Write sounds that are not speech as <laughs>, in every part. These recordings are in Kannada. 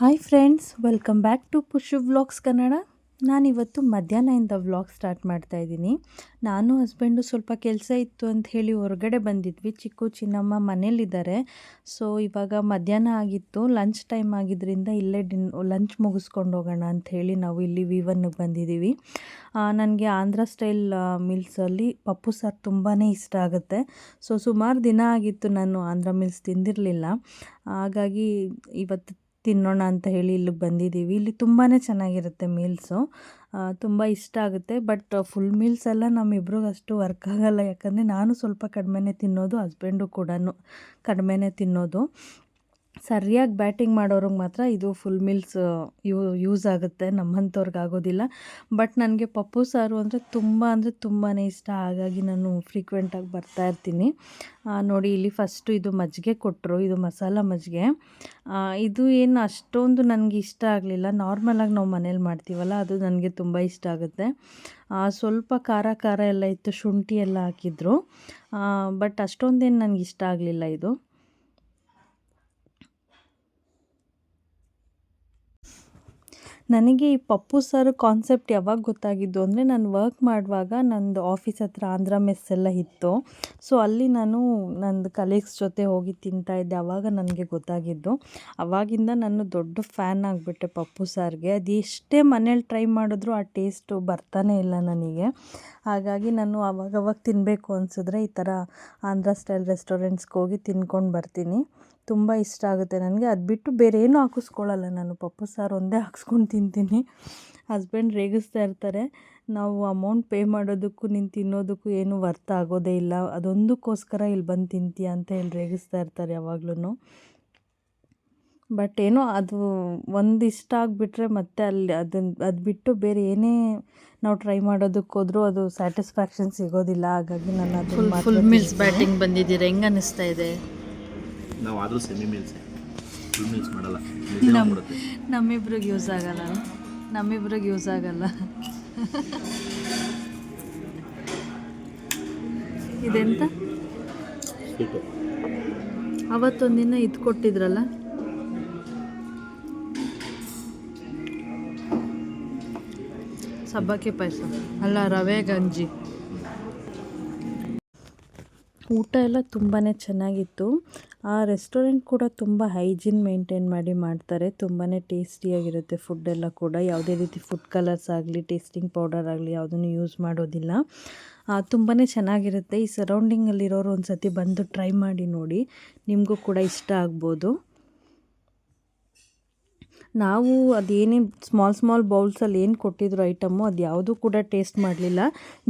Hi friends welcome back to Pushu vlogs Kannada ನಾನಿವತ್ತು ಮಧ್ಯಾಹ್ನದಿಂದ ವ್ಲಾಗ್ ಸ್ಟಾರ್ಟ್ ಮಾಡ್ತಾ ಇದ್ದೀನಿ. ನಾನು ಹಸ್ಬೆಂಡು ಸ್ವಲ್ಪ ಕೆಲಸ ಇತ್ತು ಅಂತ ಹೇಳಿ ಹೊರಗಡೆ ಬಂದಿದ್ವಿ. ಚಿಕ್ಕು ಚಿನ್ನಮ್ಮ ಮನೇಲಿದ್ದಾರೆ. ಸೊ ಇವಾಗ ಮಧ್ಯಾಹ್ನ ಆಗಿತ್ತು. ಲಂಚ್ ಟೈಮ್ ಆಗಿದ್ದರಿಂದ ಇಲ್ಲೇ ಡಿನ್ ಲಂಚ್ ಮುಗಿಸ್ಕೊಂಡು ಹೋಗೋಣ ಹೇಳಿ ನಾವು ಇಲ್ಲಿ ವಿ ಒನ್ಗೆ ಬಂದಿದ್ದೀವಿ. ನನಗೆ ಆಂಧ್ರ ಸ್ಟೈಲ್ ಮಿಲ್ಸಲ್ಲಿ ಪಪ್ಪು ಸಾರು ತುಂಬಾ ಇಷ್ಟ ಆಗುತ್ತೆ. ಸೊ ಸುಮಾರು ದಿನ ಆಗಿತ್ತು ನಾನು ಆಂಧ್ರ ಮಿಲ್ಸ್ ತಿಂದಿರಲಿಲ್ಲ. ಹಾಗಾಗಿ ಇವತ್ತು ತಿನ್ನೋಣ ಅಂತ ಹೇಳಿ ಇಲ್ಲಿಗೆ ಬಂದಿದ್ದೀವಿ. ಇಲ್ಲಿ ತುಂಬಾ ಚೆನ್ನಾಗಿರುತ್ತೆ ಮೀಲ್ಸು ತುಂಬ ಇಷ್ಟ ಆಗುತ್ತೆ. ಬಟ್ ಫುಲ್ ಮೀಲ್ಸ್ ಎಲ್ಲ ನಮ್ಮಿಬ್ರಿಗೆ ಅಷ್ಟು ವರ್ಕ್ ಆಗೋಲ್ಲ. ಯಾಕಂದರೆ ನಾನು ಸ್ವಲ್ಪ ಕಡಿಮೆನೇ ತಿನ್ನೋದು ಹಸ್ಬೆಂಡು ಕೂಡ ಕಡಿಮೆನೇ ತಿನ್ನೋದು. ಸರಿಯಾಗಿ ಬ್ಯಾಟಿಂಗ್ ಮಾಡೋರಿಗೆ ಮಾತ್ರ ಇದು ಫುಲ್ ಮೀಲ್ಸ್ ಯೂ ಯೂಸ್ ಆಗುತ್ತೆ. ನಮ್ಮಂಥವ್ರಿಗೆ ಆಗೋದಿಲ್ಲ. ಬಟ್ ನನಗೆ ಪಪ್ಪು ಸಾರು ಅಂದರೆ ತುಂಬ ಅಂದರೆ ತುಂಬಾ ಇಷ್ಟ. ಹಾಗಾಗಿ ನಾನು ಫ್ರೀಕ್ವೆಂಟಾಗಿ ಬರ್ತಾ ಇರ್ತೀನಿ. ನೋಡಿ ಇಲ್ಲಿ ಫಸ್ಟು ಇದು ಮಜ್ಜಿಗೆ ಕೊಟ್ಟರು ಇದು ಮಸಾಲ ಮಜ್ಜಿಗೆ. ಇದು ಏನು ಅಷ್ಟೊಂದು ನನಗೆ ಇಷ್ಟ ಆಗಲಿಲ್ಲ. ನಾರ್ಮಲಾಗಿ ನಾವು ಮನೇಲಿ ಮಾಡ್ತೀವಲ್ಲ, ಅದು ನನಗೆ ತುಂಬ ಇಷ್ಟ ಆಗುತ್ತೆ. ಸ್ವಲ್ಪ ಖಾರ ಖಾರ ಎಲ್ಲ ಇತ್ತು, ಶುಂಠಿ ಎಲ್ಲ ಹಾಕಿದ್ರು. ಬಟ್ ಅಷ್ಟೊಂದೇನು ನನಗೆ ಇಷ್ಟ ಆಗಲಿಲ್ಲ ಇದು. ನನಗೆ ಈ ಪಪ್ಪು ಸರ್ ಕಾನ್ಸೆಪ್ಟ್ ಯಾವಾಗ ಗೊತ್ತಾಗಿದ್ದು ಅಂದರೆ ನಾನು ವರ್ಕ್ ಮಾಡುವಾಗ ನಂದು ಆಫೀಸ್ ಹತ್ರ ಆಂಧ್ರ ಮೆಸ್ ಎಲ್ಲ ಇತ್ತು. ಸೊ ಅಲ್ಲಿ ನಾನು ನಂದು ಕಲೀಗ್ಸ್ ಜೊತೆ ಹೋಗಿ ತಿಂತಾಯಿದ್ದೆ ಅವಾಗ ನನಗೆ ಗೊತ್ತಾಗಿದ್ದು. ಅವಾಗಿಂದ ನಾನು ದೊಡ್ಡ ಫ್ಯಾನ್ ಆಗಿಬಿಟ್ಟೆ ಪಪ್ಪು ಸಾರಿಗೆ. ಅದು ಎಷ್ಟೇ ಮನೇಲಿ ಟ್ರೈ ಮಾಡಿದ್ರು ಆ ಟೇಸ್ಟು ಬರ್ತಾನೆ ಇಲ್ಲ ನನಗೆ. ಹಾಗಾಗಿ ನಾನು ಅವಾಗವಾಗ ತಿನ್ನಬೇಕು ಅನಿಸಿದ್ರೆ ಈ ಥರ ಆಂಧ್ರ ಸ್ಟೈಲ್ ರೆಸ್ಟೋರೆಂಟ್ಸ್ಗೆ ಹೋಗಿ ತಿನ್ಕೊಂಡು ಬರ್ತೀನಿ. ತುಂಬ ಇಷ್ಟ ಆಗುತ್ತೆ ನನಗೆ. ಅದು ಬಿಟ್ಟು ಬೇರೆ ಏನೂ ಹಾಕಿಸ್ಕೊಳ್ಳಲ್ಲ ನಾನು. ಪಪ್ಪು ಸಾರು ಒಂದೇ ಹಾಕ್ಸ್ಕೊಂಡು ತಿಂತೀನಿ. ಹಸ್ಬೆಂಡ್ ರೇಗಿಸ್ತಾ ಇರ್ತಾರೆ. ನಾವು ಅಮೌಂಟ್ ಪೇ ಮಾಡೋದಕ್ಕೂ ನೀನು ತಿನ್ನೋದಕ್ಕೂ ಏನೂ ವರ್ತ ಆಗೋದೇ ಇಲ್ಲ. ಅದೊಂದಕ್ಕೋಸ್ಕರ ಇಲ್ಲಿ ಬಂದು ತಿಂತೀಯ ಅಂತ ಹೇಳಿ ರೇಗಿಸ್ತಾ ಇರ್ತಾರೆ ಯಾವಾಗ್ಲೂ ಬಟ್ ಏನೋ ಅದು ಒಂದು ಇಷ್ಟ ಆಗಿಬಿಟ್ರೆ ಮತ್ತೆ ಅಲ್ಲಿ ಅದನ್ನು ಅದು ಬಿಟ್ಟು ಬೇರೆ ಏನೇ ನಾವು ಟ್ರೈ ಮಾಡೋದಕ್ಕೆ ಹೋದರೂ ಅದು ಸ್ಯಾಟಿಸ್ಫ್ಯಾಕ್ಷನ್ ಸಿಗೋದಿಲ್ಲ. ಹಾಗಾಗಿ ನನ್ನ ಅದು ಫುಲ್ ಮಿಲ್ಸ್ ಬ್ಯಾಟಿಂಗ್ ಬಂದಿದ್ದೀರಾ? ಹೆಂಗೆ ಅನ್ನಿಸ್ತಾ ಇದೆ? ನಾವು ಆದರೂ ಸೆಮಿ ಮಿಲ್ಸ್ ಫುಲ್ ಮೀಲ್ಸ್ ಮಾಡಲ್ಲ ನಮ್ಮ ನಮ್ಮಿಬ್ರಿಗೆ ಯೂಸ್ ಆಗಲ್ಲ. ನಮ್ಮಿಬ್ರಿಗೆ ಯೂಸ್ ಆಗಲ್ಲ. <laughs> ಇದೆಂತ? ಅವತ್ತೊಂದಿನ ಇದು ಕೊಟ್ಟಿದ್ರಲ್ಲ ಸಬ್ಬಕ್ಕಿ ಪಾಯಸ. ಅಲ್ಲ ರವೆ ಗಂಜಿ. ಊಟ ಎಲ್ಲ ತುಂಬಾ ಚೆನ್ನಾಗಿತ್ತು. ಆ ರೆಸ್ಟೋರೆಂಟ್ ಕೂಡ ತುಂಬ ಹೈಜಿನ್ ಮೇಂಟೈನ್ ಮಾಡಿ ಮಾಡ್ತಾರೆ. ತುಂಬಾ ಟೇಸ್ಟಿಯಾಗಿರುತ್ತೆ ಫುಡ್ಡೆಲ್ಲ ಕೂಡ. ಯಾವುದೇ ರೀತಿ ಫುಡ್ ಕಲರ್ಸ್ ಆಗಲಿ, ಟೇಸ್ಟಿಂಗ್ ಪೌಡರ್ ಆಗಲಿ ಯಾವುದನ್ನು ಯೂಸ್ ಮಾಡೋದಿಲ್ಲ. ತುಂಬಾ ಚೆನ್ನಾಗಿರುತ್ತೆ. ಈ ಸರೌಂಡಿಂಗಲ್ಲಿರೋರು ಒಂದು ಸತಿ ಬಂದು ಟ್ರೈ ಮಾಡಿ ನೋಡಿ. ನಿಮಗೂ ಕೂಡ ಇಷ್ಟ ಆಗ್ಬೋದು. ನಾವು ಅದೇನೇ ಸ್ಮಾಲ್ ಸ್ಮಾಲ್ ಬೌಲ್ಸಲ್ಲಿ ಏನು ಕೊಟ್ಟಿದ್ರು ಐಟಮು ಅದು ಯಾವುದೂ ಕೂಡ ಟೇಸ್ಟ್ ಮಾಡಲಿಲ್ಲ.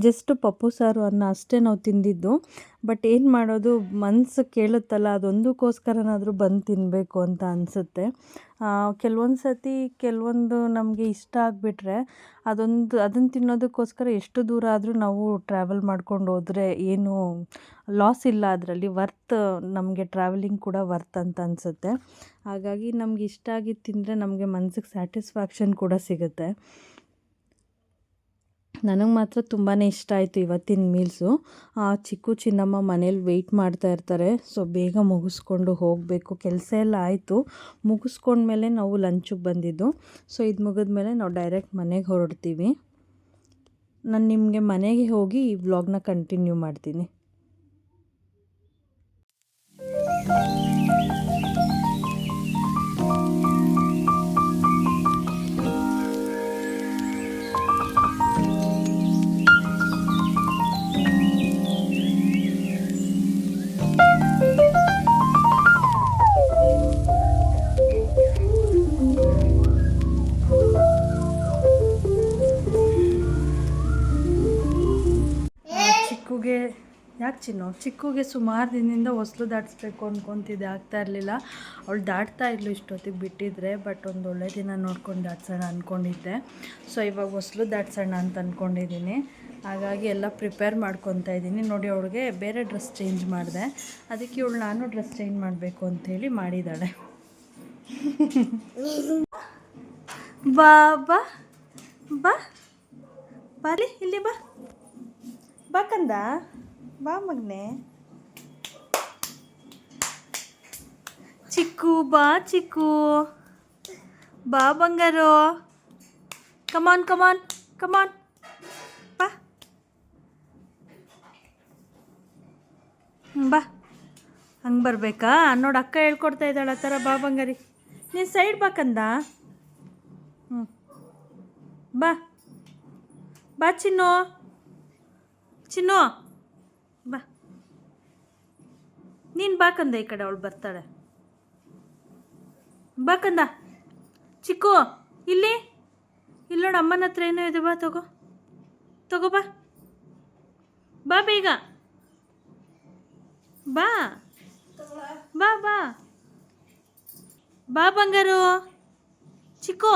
ಜಸ್ಟ್ ಪಪ್ಪು ಸಾರು ಅನ್ನ ಅಷ್ಟೇ ನಾವು ತಿಂದಿದ್ದು. ಬಟ್ ಏನು ಮಾಡೋದು ಮನಸ್ಸು ಕೇಳುತ್ತಲ್ಲ ಅದೊಂದಕ್ಕೋಸ್ಕರನಾದರೂ ಬಂದು ತಿನ್ನಬೇಕು ಅಂತ ಅನಿಸುತ್ತೆ. ಕೆಲವೊಂದು ಸತಿ ಕೆಲವೊಂದು ನಮಗೆ ಇಷ್ಟ ಆಗಿಬಿಟ್ರೆ, ಅದೊಂದು ಅದನ್ನು ತಿನ್ನೋದಕ್ಕೋಸ್ಕರ ಎಷ್ಟು ದೂರ ಆದರೂ ನಾವು ಟ್ರಾವೆಲ್ ಮಾಡ್ಕೊಂಡು ಹೋದರೆ ಏನು ಲಾಸ್ ಇಲ್ಲ ಅದರಲ್ಲಿ ವರ್ತ್ ನಮಗೆ ಟ್ರಾವೆಲಿಂಗ್ ಕೂಡ ವರ್ತ್ ಅಂತ ಅನಿಸುತ್ತೆ. ಹಾಗಾಗಿ ನಮ್ಗೆ ಇಷ್ಟ ಆಗಿದ್ದು ತಿಂದರೆ ನಮಗೆ ಮನ್ಸಿಗೆ ಸ್ಯಾಟಿಸ್ಫ್ಯಾಕ್ಷನ್ ಕೂಡ ಸಿಗುತ್ತೆ. ನನಗೆ ಮಾತ್ರ ತುಂಬಾ ಇಷ್ಟ ಆಯಿತು ಇವತ್ತಿನ ಮೀಲ್ಸು ಚಿಕ್ಕು ಚಿನ್ನಮ್ಮ ಮನೇಲಿ ವೆಯ್ಟ್ ಮಾಡ್ತಾ ಇರ್ತಾರೆ. ಸೊ ಬೇಗ ಮುಗಿಸ್ಕೊಂಡು ಹೋಗಬೇಕು. ಕೆಲಸ ಎಲ್ಲ ಆಯಿತು. ಮುಗಿಸ್ಕೊಂಡ್ಮೇಲೆ ನಾವು ಲಂಚಿಗೆ ಬಂದಿದ್ದು. ಸೊ ಇದು ಮುಗಿದ್ಮೇಲೆ ನಾವು ಡೈರೆಕ್ಟ್ ಮನೆಗೆ ಹೊರಡ್ತೀವಿ. ನಾನು ನಿಮಗೆ ಮನೆಗೆ ಹೋಗಿ ಈ ವ್ಲಾಗ್ನ ಕಂಟಿನ್ಯೂ ಮಾಡ್ತೀನಿ. ಚಿನ್ನು ಚಿಕ್ಕಗೆ ಸುಮಾರು ದಿನದಿಂದ ಹೊಸ್ಲು ದಾಟಿಸ್ಬೇಕು ಅಂದ್ಕೊತಿದ್ದೆ ಆಗ್ತಾ ಇರಲಿಲ್ಲ. ಅವಳು ದಾಟ್ತಾ ಇದ್ಲು ಇಷ್ಟೊತ್ತಿಗೆ ಬಿಟ್ಟಿದ್ರೆ, ಬಟ್ ಒಂದು ಒಳ್ಳೆ ದಿನ ನೋಡ್ಕೊಂಡು ದಾಟ್ಸೋಣ ಅಂದ್ಕೊಂಡಿದ್ದೆ ಸೊ, ಇವಾಗ ಹೊಸ್ಲು ದಾಟ್ಸೋಣ ಅಂತ ಅಂದ್ಕೊಂಡಿದ್ದೀನಿ ಹಾಗಾಗಿ ಎಲ್ಲ ಪ್ರಿಪೇರ್ ಮಾಡ್ಕೊತಾ ಇದ್ದೀನಿ. ನೋಡಿ, ಅವಳಿಗೆ ಬೇರೆ ಡ್ರೆಸ್ ಚೇಂಜ್ ಮಾಡಿದೆ. ಅದಕ್ಕೆ ಇವಳು ನಾನು ಡ್ರೆಸ್ ಚೇಂಜ್ ಮಾಡಬೇಕು ಅಂಥೇಳಿ ಮಾಡಿದ್ದಾಳೆ ಬಾ ಬಾ ಬಾ. ಬಾಲಿ ಇಲ್ಲಿ ಬಾ. ಬಾ ಕಂದ. ಬಾ ಮಗ್ನೆ. ಚಿಕ್ಕು, ಬಾ ಚಿಕ್ಕು. ಬಾ ಬಂಗಾರು. ಕಮಾನ್ ಕಮಾನ್ ಕಮಾನ್ ಬಾ. ಬಾ. ಹಂಗೆ ಬರಬೇಕಾ? ನೋಡಿ ಅಕ್ಕ ಹೇಳ್ಕೊಡ್ತಾ ಇದ್ದಾಳೆ ಆ ಥರ ಬಾ ಬಂಗಾರಿ. ನೀನು ಸೈಡ್ ಬಾಕಂದ ಹ್ಞೂ ಬಾ. ಬಾ ಚಿನ್ನು. ಚಿನ್ನು ಬಾ ನೀನು ಬಾಕಂದ ಈ ಕಡೆ ಅವಳು ಬರ್ತಾಳೆ. ಬಾಕಂದ ಚಿಕ್ಕು, ಇಲ್ಲಿ. ಇಲ್ಲಿ ನೋಡು, ಅಮ್ಮನ ಹತ್ರ ಏನೋ ಇದೆ, ಬಾ, ತಗೋ. ತಗೋ, ಬಾ. ಬಾ ಬೇಗ. ಬಾ. ಬಾ ಬಾ. ಬಾ ಬಂಗಾರು. ಚಿಕ್ಕು,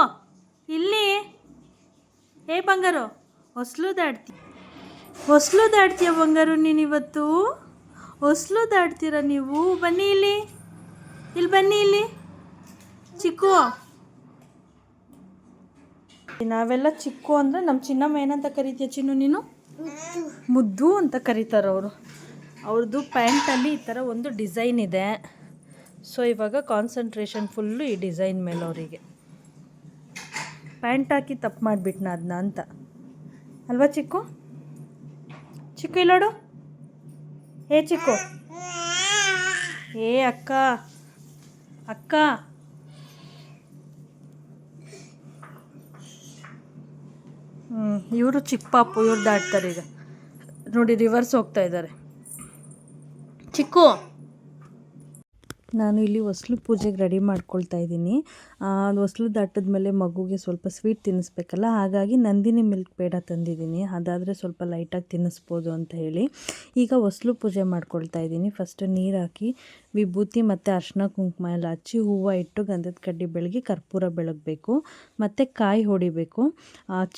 ಇಲ್ಲಿ. ಏ ಬಂಗಾರು, ಹೊಸ್ಲು ದಾಡ್ತಿ ಹೊಸ್ಲು ದಾಡ್ತೀಯ ಬಂಗಾರು ನೀನು ಇವತ್ತು? ಹೊಸ್ಲು ದಾಡ್ತೀರ ನೀವು? ಬನ್ನಿ ಇಲ್ಲಿ. ಇಲ್ಲಿ ಬನ್ನಿ ಇಲ್ಲಿ. ಚಿಕ್ಕು. ನಾವೆಲ್ಲ ಚಿಕ್ಕು ಅಂದರೆ ನಮ್ಮ ಚಿನ್ನಮ್ಮ ಏನಂತ ಕರಿತೀಯ ಚಿನ್ನು ನೀನು? ಮುದ್ದು ಅಂತ ಕರೀತಾರೆ ಅವರು. ಅವ್ರದ್ದು ಪ್ಯಾಂಟಲ್ಲಿ ಈ ಥರ ಒಂದು ಡಿಸೈನ್ ಇದೆ. ಸೊ ಇವಾಗ ಕಾನ್ಸಂಟ್ರೇಷನ್ ಫುಲ್ಲು ಈ ಡಿಸೈನ್ ಮೇಲೆ ಅವರಿಗೆ. ಪ್ಯಾಂಟ್ ಹಾಕಿ ತಪ್ಪು ಮಾಡಿಬಿಟ್ನ ಅದನ್ನ ಅಂತ. ಅಲ್ವಾ ಚಿಕ್ಕು? ಚಿಕ್ಕು ಇಲ್ಲೋಡು? ಏ ಚಿಕ್ಕು. ಏ ಅಕ್ಕ. ಅಕ್ಕ. ಹ್ಞೂ ಇವರು ಚಿಕ್ಕ ಪಾಪು ಇವ್ರು ದಾಟ್ತಾರೆ ಈಗ. ನೋಡಿ ರಿವರ್ಸ್ ಹೋಗ್ತಾ ಇದ್ದಾರೆ. ಚಿಕ್ಕು. ನಾನು ಇಲ್ಲಿ ಹೊಸ್ಲು ಪೂಜೆಗೆ ರೆಡಿ ಮಾಡ್ಕೊಳ್ತಾ ಇದ್ದೀನಿ. ಹೊಸ್ಲು ದಾಟದ ಮೇಲೆ ಮಗುಗೆ ಸ್ವಲ್ಪ ಸ್ವೀಟ್ ತಿನ್ನಿಸ್ಬೇಕಲ್ಲ, ಹಾಗಾಗಿ ನಂದಿನಿ ಮಿಲ್ಕ್ ಬೇಡ ತಂದಿದ್ದೀನಿ. ಅದಾದರೆ ಸ್ವಲ್ಪ ಲೈಟಾಗಿ ತಿನ್ನಿಸ್ಬೋದು ಅಂತ ಹೇಳಿ. ಈಗ ಹೊಸ್ಲು ಪೂಜೆ ಮಾಡ್ಕೊಳ್ತಾ ಇದ್ದೀನಿ. ಫಸ್ಟು ನೀರು ಹಾಕಿ ವಿಭೂತಿ ಮತ್ತು ಅರ್ಶಿನ ಕುಂಕುಮ ಎಲ್ಲ ಹಚ್ಚಿ ಹೂವು ಇಟ್ಟು ಗಂಧದ ಕಡ್ಡಿ ಬೆಳಗಿ ಕರ್ಪೂರ ಬೆಳಗಬೇಕು. ಮತ್ತು ಕಾಯಿ ಹೊಡಿಬೇಕು.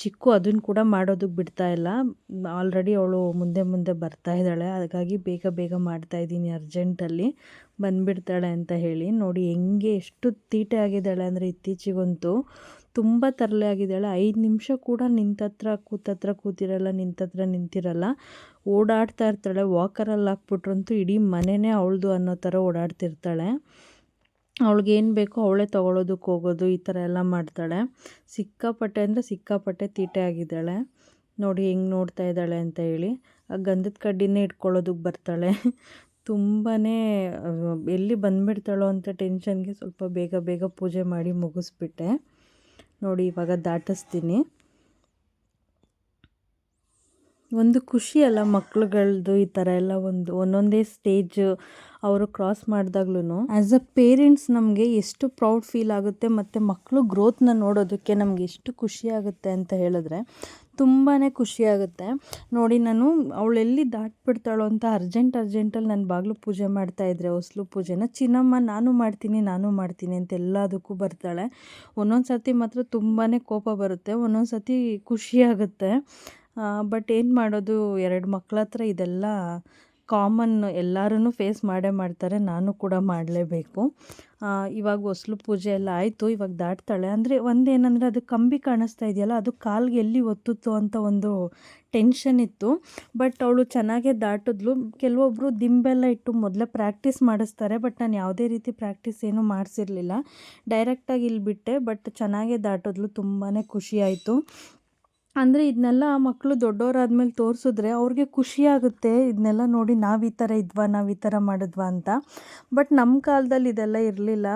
ಚಿಕ್ಕು ಅದನ್ನು ಕೂಡ ಮಾಡೋದಕ್ಕೆ ಬಿಡ್ತಾ ಇಲ್ಲ. ಆಲ್ರೆಡಿ ಅವಳು ಮುಂದೆ ಮುಂದೆ ಬರ್ತಾ ಇದ್ದಾಳೆ. ಹಾಗಾಗಿ ಬೇಗ ಬೇಗ ಮಾಡ್ತಾ ಇದ್ದೀನಿ ಅರ್ಜೆಂಟಲ್ಲಿ ಬಂದುಬಿಡ್ತಾಳೆ ಅಂತ ಹೇಳಿ. ನೋಡಿ ಹೆಂಗೆ ಎಷ್ಟು ತೀಟೆ ಆಗಿದ್ದಾಳೆ ಅಂದರೆ ಇತ್ತೀಚೆಗಂತೂ. ತುಂಬ ತರಲೆ ಆಗಿದ್ದಾಳೆ ಐದು ನಿಮಿಷ ಕೂಡ ನಿಂತತ್ರ, ಕೂತತ್ರ ಕೂತಿರಲ್ಲ, ನಿಂತತ್ರ ನಿಂತಿರಲ್ಲ. ಓಡಾಡ್ತಾ ಇರ್ತಾಳೆ ವಾಕರಲ್ಲಿ ಹಾಕ್ಬಿಟ್ರಂತೂ ಇಡೀ ಮನೆನೇ ಅವಳದು ಅನ್ನೋ ಥರ ಓಡಾಡ್ತಿರ್ತಾಳೆ. ಅವಳಿಗೆ ಬೇಕೋ ಅವಳೇ ತೊಗೊಳೋದಕ್ಕೆ ಹೋಗೋದು, ಈ ಥರ ಎಲ್ಲ ಮಾಡ್ತಾಳೆ. ಸಿಕ್ಕಾಪಟ್ಟೆ ಅಂದರೆ ಸಿಕ್ಕಾಪಟ್ಟೆ ತೀಟೆ ಆಗಿದ್ದಾಳೆ. ನೋಡಿ, ಹೆಂಗೆ ನೋಡ್ತಾ ಇದ್ದಾಳೆ ಅಂತ ಹೇಳಿ. ಆ ಗಂಧದ ಕಡ್ಡಿನೇ ಇಟ್ಕೊಳ್ಳೋದಕ್ಕೆ ಬರ್ತಾಳೆ. ತುಂಬಾ ಎಲ್ಲಿ ಬಂದುಬಿಡ್ತಾಳೋ ಅಂತ ಟೆನ್ಷನ್ಗೆ ಸ್ವಲ್ಪ ಬೇಗ ಬೇಗ ಪೂಜೆ ಮಾಡಿ ಮುಗಿಸ್ಬಿಟ್ಟೆ. ನೋಡಿ, ಇವಾಗ ದಾಟಿಸ್ತೀನಿ. ಒಂದು ಖುಷಿ ಅಲ್ಲ ಮಕ್ಳುಗಳದ್ದು ಈ ಥರ ಎಲ್ಲ ಒಂದು ಒಂದೊಂದೇ ಸ್ಟೇಜ್ ಅವರು ಕ್ರಾಸ್ ಮಾಡಿದಾಗ್ಲೂ ಆ್ಯಸ್ ಅ ಪೇರೆಂಟ್ಸ್ ನಮಗೆ ಎಷ್ಟು ಪ್ರೌಡ್ ಫೀಲ್ ಆಗುತ್ತೆ, ಮತ್ತು ಮಕ್ಕಳು ಗ್ರೋತ್ನ ನೋಡೋದಕ್ಕೆ ನಮಗೆ ಎಷ್ಟು ಖುಷಿ ಆಗುತ್ತೆ ಅಂತ ಹೇಳಿದ್ರೆ ತುಂಬಾ ಖುಷಿಯಾಗುತ್ತೆ. ನೋಡಿ, ನಾನು ಅವಳೆಲ್ಲಿ ದಾಟ್ಬಿಡ್ತಾಳೋ ಅಂತ ಅರ್ಜೆಂಟ್, ಅರ್ಜೆಂಟಲ್ಲಿ ನನ್ನ ಬಾಗಿಲು ಪೂಜೆ ಮಾಡ್ತಾಯಿದ್ರೆ ಹೊಸ್ಲು ಪೂಜೆನ, ಚಿನ್ನಮ್ಮ, ನಾನು ಮಾಡ್ತೀನಿ ನಾನು ಮಾಡ್ತೀನಿ ಅಂತ ಎಲ್ಲದಕ್ಕೂ ಬರ್ತಾಳೆ. ಒಂದೊಂದು ಸರ್ತಿ ಮಾತ್ರ ತುಂಬಾ ಕೋಪ ಬರುತ್ತೆ, ಒಂದೊಂದು ಸರ್ತಿ ಖುಷಿಯಾಗುತ್ತೆ ಬಟ್ ಏನು ಮಾಡೋದು, ಎರಡು ಮಕ್ಕಳ ಹತ್ರ ಇದೆಲ್ಲ ಕಾಮನ್ ಎಲ್ಲರೂ ಫೇಸ್ ಮಾಡೇ ಮಾಡ್ತಾರೆ, ನಾನು ಕೂಡ ಮಾಡಲೇಬೇಕು. ಇವಾಗ ಹೊಸ್ಲು ಪೂಜೆ ಎಲ್ಲ ಆಯಿತು, ಇವಾಗ ದಾಟ್ತಾಳೆ. ಅಂದರೆ ಒಂದೇನಂದರೆ ಅದು ಕಂಬಿ ಕಾಣಿಸ್ತಾ ಇದೆಯಲ್ಲ, ಅದು ಕಾಲ್ಗೆ ಎಲ್ಲಿ ಒತ್ತುತ್ತೋ ಅಂತ ಒಂದು ಟೆನ್ಷನ್ ಇತ್ತು. ಬಟ್ ಅವಳು ಚೆನ್ನಾಗೇ ದಾಟಿದ್ಲು. ಕೆಲವೊಬ್ಬರು ದಿಂಬೆಲ್ಲ ಇಟ್ಟು ಮೊದಲೇ ಪ್ರಾಕ್ಟೀಸ್ ಮಾಡಿಸ್ತಾರೆ ಬಟ್ ನಾನು ಯಾವುದೇ ರೀತಿ ಪ್ರಾಕ್ಟೀಸ್ ಏನೂ ಮಾಡಿಸಿರ್ಲಿಲ್ಲ. ಡೈರೆಕ್ಟಾಗಿ ಇಲ್ಲಿ ಬಿಟ್ಟೆ ಬಟ್ ಚೆನ್ನಾಗೇ ದಾಟಿದ್ಲು ತುಂಬಾ ಖುಷಿಯಾಯಿತು ಅಂದರೆ ಇದನ್ನೆಲ್ಲ ಮಕ್ಕಳು ದೊಡ್ಡವರಾದ್ಮೇಲೆ ತೋರಿಸಿದ್ರೆ ಅವ್ರಿಗೆ ಖುಷಿ ಆಗುತ್ತೆ ಇದನ್ನೆಲ್ಲ ನೋಡಿ ನಾವು ಈ ಥರ ಇದ್ವಾ, ನಾವು ಈ ಥರ ಮಾಡಿದ್ವಾ ಅಂತ. ಬಟ್ ನಮ್ಮ ಕಾಲದಲ್ಲಿ ಇದೆಲ್ಲ ಇರಲಿಲ್ಲ.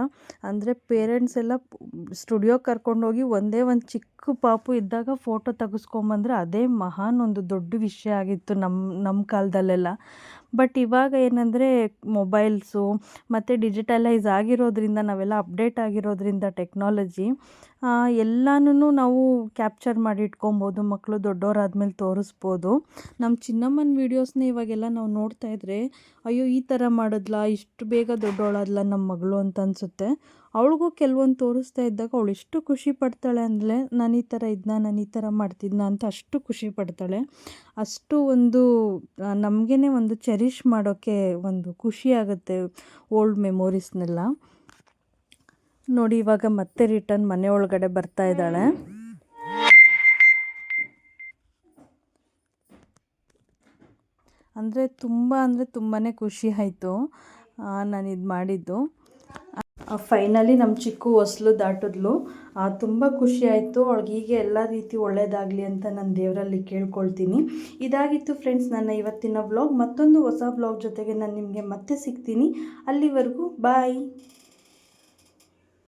ಅಂದರೆ ಪೇರೆಂಟ್ಸ್ ಎಲ್ಲ ಸ್ಟುಡಿಯೋಗೆ ಕರ್ಕೊಂಡೋಗಿ ಒಂದೇ ಒಂದು ಚಿಕ್ಕ ಪಾಪು ಇದ್ದಾಗ ಫೋಟೋ ತೆಗೆಸ್ಕೊಂಬಂದ್ರೆ ಅದೇ ಮಹಾನ್ ಒಂದು ದೊಡ್ಡ ವಿಷಯ ಆಗಿತ್ತು ನಮ್ಮ ನಮ್ಮ ಕಾಲದಲ್ಲೆಲ್ಲ. ಬಟ್ ಇವಾಗ ಏನಂದರೆ ಮೊಬೈಲ್ಸು ಮತ್ತು ಡಿಜಿಟಲೈಸ್ ಆಗಿರೋದ್ರಿಂದ ನಾವೆಲ್ಲ ಅಪ್ಡೇಟ್ ಆಗಿರೋದ್ರಿಂದ ಟೆಕ್ನಾಲಜಿ ಎಲ್ಲನೂ ನಾವು ಕ್ಯಾಪ್ಚರ್ ಮಾಡಿ ಇಟ್ಕೊಬೋದು ಮಕ್ಕಳು ದೊಡ್ಡವರಾದ್ಮೇಲೆ ತೋರಿಸ್ಬೋದು. ನಮ್ಮ ಚಿನ್ನಮ್ಮನ ವೀಡಿಯೋಸ್ನ ಇವಾಗೆಲ್ಲ ನಾವು ನೋಡ್ತಾ ಇದ್ರೆ, ಅಯ್ಯೋ, ಈ ಥರ ಮಾಡಿದ್ಲಾ, ಇಷ್ಟು ಬೇಗ ದೊಡ್ಡವಳಾದ್ಲ ನಮ್ಮ ಮಗಳು ಅಂತ ಅನಿಸುತ್ತೆ. ಅವಳಿಗೂ ಕೆಲವೊಂದು ತೋರಿಸ್ತಾ ಇದ್ದಾಗ ಅವಳು ಎಷ್ಟು ಖುಷಿ ಪಡ್ತಾಳೆ ಅಂದರೆ, ನಾನು ಈ ಥರ ಇದನ್ನ ನಾನು ಈ ಥರ ಮಾಡ್ತಿದ್ನ ಅಂತ ಅಷ್ಟು ಖುಷಿ ಪಡ್ತಾಳೆ. ಅಷ್ಟು ಒಂದು ನಮಗೇ ಒಂದು ಚೆರಿಷ್ ಮಾಡೋಕ್ಕೆ ಒಂದು ಖುಷಿ ಆಗುತ್ತೆ ಓಲ್ಡ್ ಮೆಮೊರೀಸ್ನೆಲ್ಲ ನೋಡಿ, ಇವಾಗ ಮತ್ತೆ ರಿಟರ್ನ್ ಮನೆ ಒಳಗಡೆ ಬರ್ತಾ ಇದ್ದಾಳೆ. ಅಂದರೆ ತುಂಬ ಅಂದರೆ ತುಂಬಾ ಖುಷಿ ಆಯಿತು ನಾನು ಇದು ಮಾಡಿದ್ದು. ಫೈನಲಿ ನಮ್ಮ ಚಿಕ್ಕು ಹೊಸಲು ದಾಟಿದ್ಲು. ತುಂಬ ಖುಷಿ ಆಯಿತು. ಅವಳಿಗೆ ಹೀಗೆ ಎಲ್ಲ ರೀತಿ ಒಳ್ಳೆಯದಾಗಲಿ ಅಂತ ನಾನು ದೇವರಲ್ಲಿ ಕೇಳ್ಕೊಳ್ತೀನಿ. ಇದಾಗಿತ್ತು ಫ್ರೆಂಡ್ಸ್ ನನ್ನ ಇವತ್ತಿನ ವ್ಲಾಗ್ ಮತ್ತೊಂದು ಹೊಸ ವ್ಲಾಗ್ ಜೊತೆಗೆ ನಾನು ನಿಮಗೆ ಮತ್ತೆ ಸಿಗ್ತೀನಿ. ಅಲ್ಲಿವರೆಗೂ ಬಾಯ್